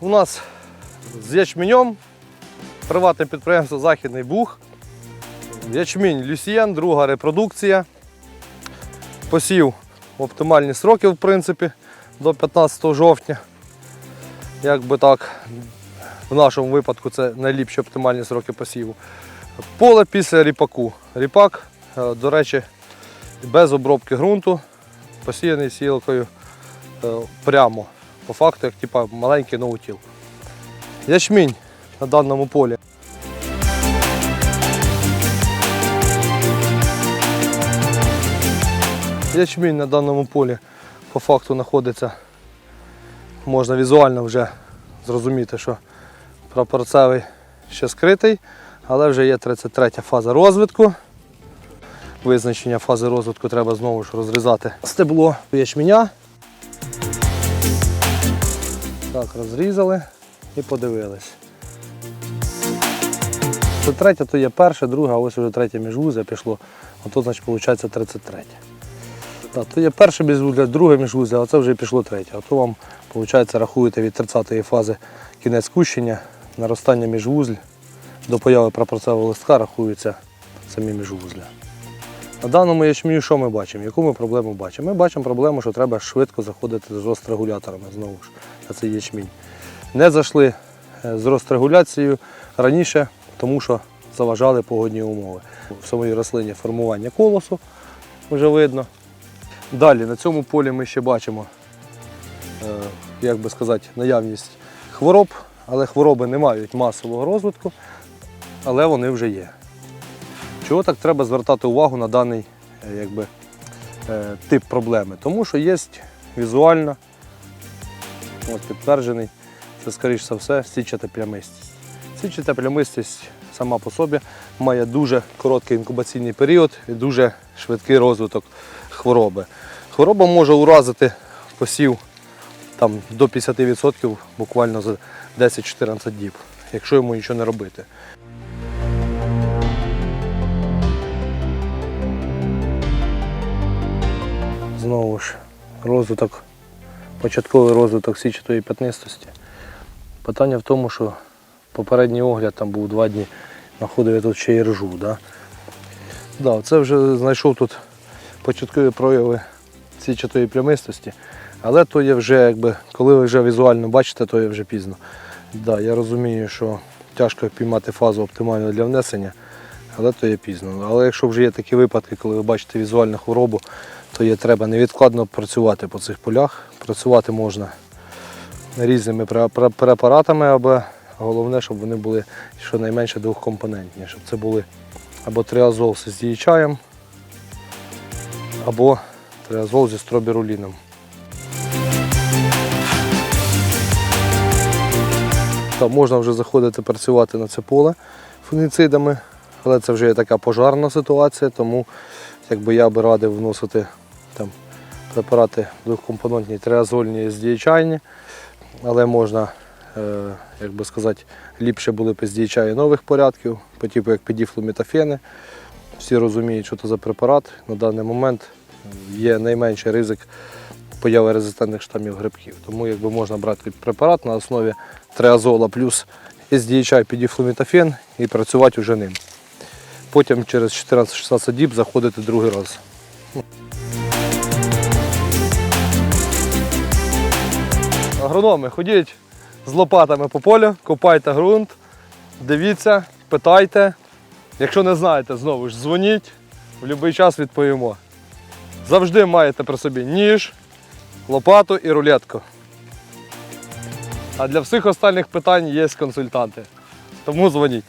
у нас з ячменем приватне підприємство Західний Буг. Ячмінь Люсієн, друга репродукція. Посів в оптимальні сроки, в принципі, до 15 жовтня. Як би так, в нашому випадку це найліпші оптимальні сроки посіву. Поле після ріпаку. Ріпак, е, до речі, без обробки ґрунту, посіяний сілкою е, прямо. По факту, як типа, маленький ноутіл. Ячмінь на даному полі. Ячмінь на даному полі по факту знаходиться, можна візуально вже зрозуміти, що прапорцевий ще скритий, але вже є 33 фаза розвитку. Визначення фази розвитку треба знову ж розрізати стебло ячменя. Так, розрізали і подивились. Це третя, то є перша, друга, а ось вже третя міжвузя пішло. Ото, значить, виходить 33. Так, то є перше міжвузля, друге міжвузля, а це вже пішло третє. А то вам, виходить, рахуєте від 30-ї фази кінець кущення, наростання міжвузль, до появи прапорцевого листка рахуються самі міжвузля. На даному ячменю що ми бачимо? Яку ми проблему бачимо? Ми бачимо проблему, що треба швидко заходити з рострегуляторами знову ж на цей ячмінь. Не зайшли е, з рострегуляцією раніше, тому що заважали погодні умови. В самій рослині формування колосу вже видно. Далі на цьому полі ми ще бачимо, е, як би сказати, наявність хвороб, але хвороби не мають масового розвитку, але вони вже є. Чого так треба звертати увагу на даний е, якби, е, тип проблеми? Тому що є візуально от, підтверджений, це скоріш за все січата плямистість. Січата плямистість сама по собі має дуже короткий інкубаційний період і дуже швидкий розвиток хвороби. Хвороба може уразити посів там, до 50% буквально за 10-14 діб, якщо йому нічого не робити. Знову ж розвиток, початковий розвиток січатої п'ятнистості. Питання в тому, що попередній огляд там був два дні, знаходив я тут ще і ржу. Да? Да, це вже знайшов тут початкові прояви січатої плямистості, але то є вже, якби, коли ви вже візуально бачите, то є вже пізно. Да, я розумію, що тяжко піймати фазу оптимальну для внесення, але то є пізно. Але якщо вже є такі випадки, коли ви бачите візуальну хворобу, то є треба невідкладно працювати по цих полях. Працювати можна різними пре- пре- препаратами, аби головне, щоб вони були щонайменше двохкомпонентні, щоб це були або триазол з діячаєм, або триазол зі стробіруліном. Та можна вже заходити працювати на це поле фунгіцидами, але це вже є така пожарна ситуація, тому якби я би радив вносити там препарати двохкомпонентні, триазольні з діячайні, але можна, е, як би сказати, ліпше були б з нових порядків, по типу як підіфломітофени. Всі розуміють, що це за препарат. На даний момент є найменший ризик появи резистентних штамів грибків. Тому якби можна брати препарат на основі триазола плюс SDHI підіфломітофен і працювати вже ним. Потім через 14-16 діб заходити другий раз. Агрономи, ходіть з лопатами по полю, копайте ґрунт, дивіться, питайте. Якщо не знаєте, знову ж дзвоніть, в будь-який час відповімо. Завжди маєте при собі ніж, лопату і рулетку. А для всіх остальних питань є консультанти. Тому дзвоніть.